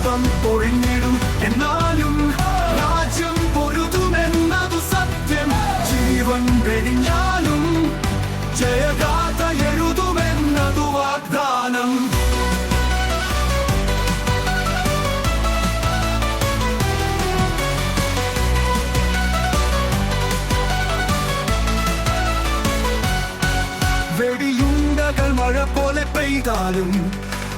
അല്പം പൊഴിഞ്ഞിടും. എന്നാലും രാജ്യം പൊരുതുമെന്നതു സത്യം. ജീവൻ വെടിഞ്ഞാലും ജയഗാഥ എഴുതുമെന്നതു വാഗ്ദാനം. വെടിയുണ്ടകൾ മഴ പോലെ പെയ്താലും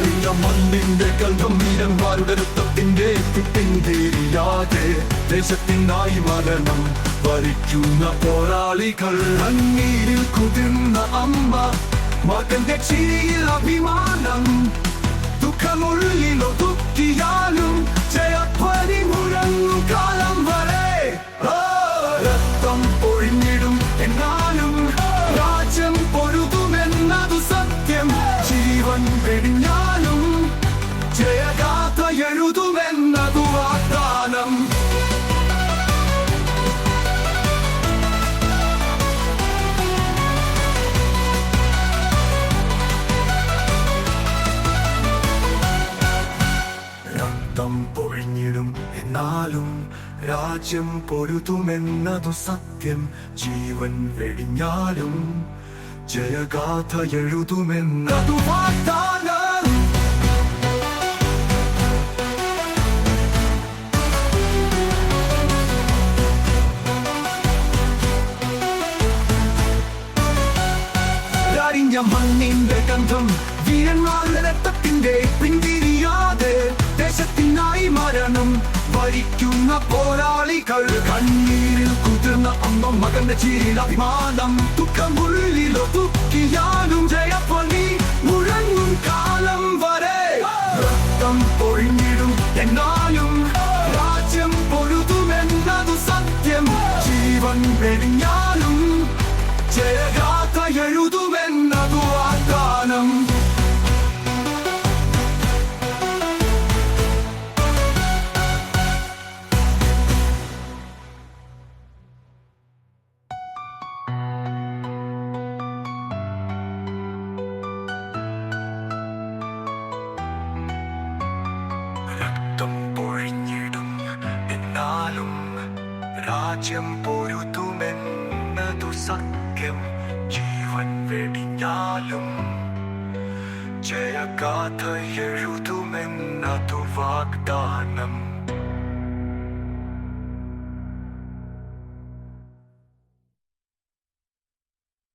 അറിയ മണ്ണിന്റെ ഗന്ധം വീരന്മാരുടെ രക്തത്തിന്റെ പിന്തേരിയാതെ ദേശത്തിനായി മരണം ഭരിക്കുന്ന പോരാളികൾ. കണ്ണീരിൽ കുതിർന്ന അമ്മ മകന്റെ ചിരിയിൽ എന്നാലും രാജ്യം പൊരുതുമെന്നതു സത്യം. ജീവൻ വെടിഞ്ഞാലും ജയഗാഥ എഴുതുമെന്നതു മണ്ണിന്റെ ഗന്ധം വീരന്മാരുടെ രക്തത്തിന്റെ പിന്തിരിയാതെ വരിക്കുന്ന പോരാളികൾ കണ്ണീരിൽ കുതിർന്ന അമ്മ മകന്റെ ചിരിയിൽ അഭിമാനം. ദുഃഖമുള്ളിലോ ദുഃഖിയാലും ജയപ്പണി മുഴങ്ങും കാലം രാജ്യം പൊരുതുമെന്നതു സത്യം ജീവൻ വെടിഞ്ഞാലും ജയഗാഥ എഴുതുമെന്നതു വാഗ്ദാനം.